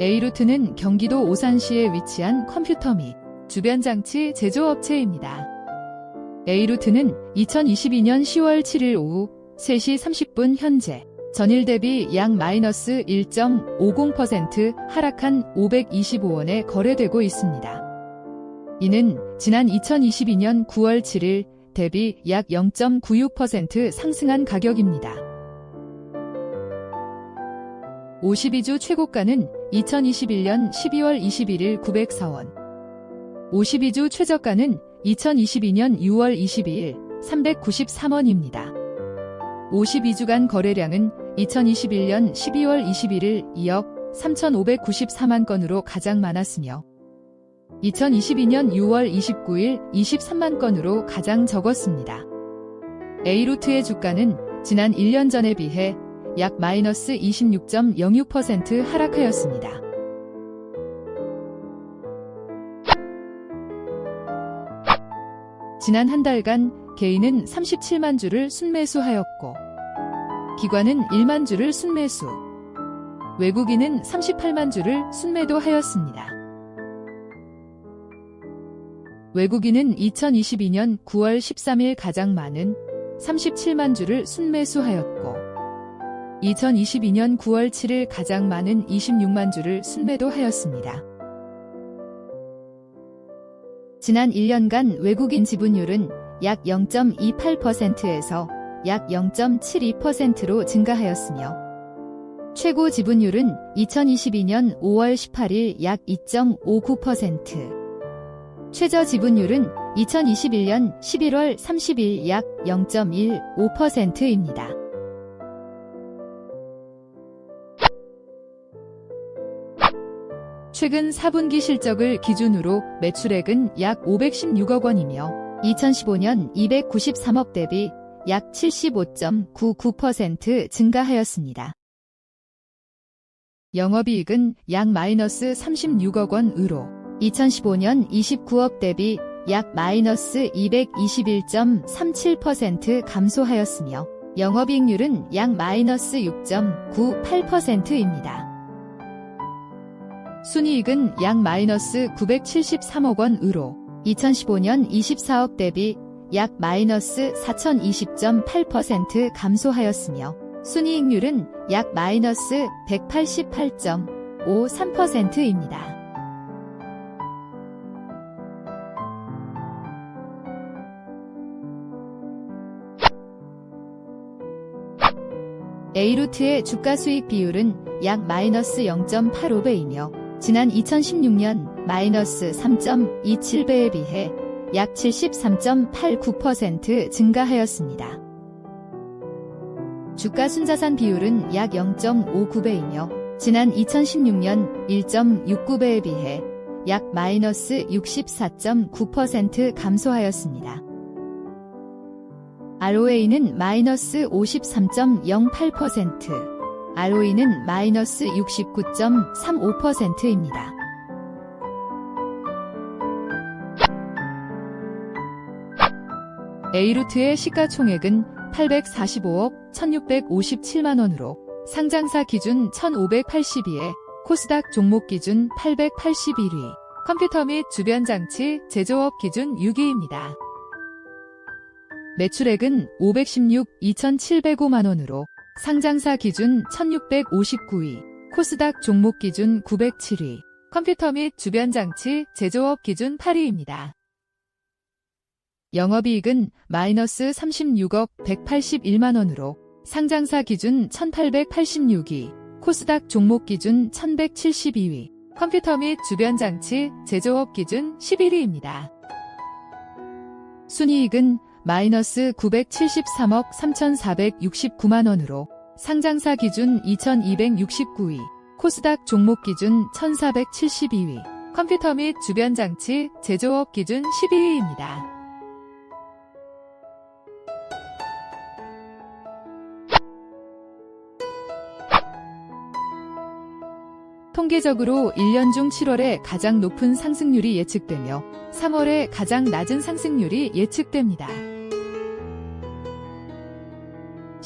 A루트는 경기도 오산시에 위치한 컴퓨터 및 주변 장치 제조업체입니다. A루트는 2022년 10월 7일 오후 3시 30분 현재 전일 대비 약 마이너스 1.50% 하락한 525원에 거래되고 있습니다. 이는 지난 2022년 9월 7일 대비 약 0.96% 상승한 가격입니다. 52주 최고가는 2021년 12월 21일 904원, 52주 최저가는 2022년 6월 22일 393원입니다. 52주간 거래량은 2021년 12월 21일 2억 3,594만 건으로 가장 많았으며 2022년 6월 29일 23만 건으로 가장 적었습니다. A루트의 주가는 지난 1년 전에 비해 약 마이너스 26.06% 하락하였습니다. 지난 한 달간 개인은 37만 주를 순매수하였고 기관은 1만 주를 순매수, 외국인은 38만 주를 순매도 하였습니다. 외국인은 2022년 9월 13일 가장 많은 37만 주를 순매수하였고 2022년 9월 7일 가장 많은 26만 주를 순매도하였습니다. 지난 1년간 외국인 지분율은 약 0.28%에서 약 0.72%로 증가하였으며 최고 지분율은 2022년 5월 18일 약 2.59%, 최저 지분율은 2021년 11월 30일 약 0.15%입니다. 최근 4분기 실적을 기준으로 매출액은 약 516억 원이며 2015년 293억 대비 약 75.99% 증가하였습니다. 영업이익은 약 마이너스 36억 원으로 2015년 29억 대비 약 마이너스 221.37% 감소하였으며 영업이익률은 약 마이너스 6.98%입니다. 순이익은 약 마이너스 973억 원으로 2015년 24억 대비 약 마이너스 4020.8% 감소하였으며 순이익률은 약 마이너스 188.53%입니다. A루트의 주가 수익 비율은 약 마이너스 0.85배이며 지난 2016년 마이너스 3.27배에 비해 약 73.89% 증가하였습니다. 주가 순자산 비율은 약 0.59배이며 지난 2016년 1.69배에 비해 약 마이너스 64.9% 감소하였습니다. ROA는 마이너스 53.08%, ROE는 마이너스 69.35%입니다. A루트의 시가총액은 845억 1657만원으로 상장사 기준 1582에 코스닥 종목 기준 881위, 컴퓨터 및 주변 장치 제조업 기준 6위입니다. 매출액은 516 2,705만원으로 상장사 기준 1659위, 코스닥 종목 기준 907위, 컴퓨터 및 주변 장치 제조업 기준 8위입니다. 영업이익은 마이너스 36억 181만 원으로 상장사 기준 1886위, 코스닥 종목 기준 1172위, 컴퓨터 및 주변 장치 제조업 기준 11위입니다. 순이익은 마이너스 973억 3,469만 원으로 상장사 기준 2,269위, 코스닥 종목 기준 1,472위, 컴퓨터 및 주변 장치 제조업 기준 12위입니다. 통계적으로 1년 중 7월에 가장 높은 상승률이 예측되며 3월에 가장 낮은 상승률이 예측됩니다.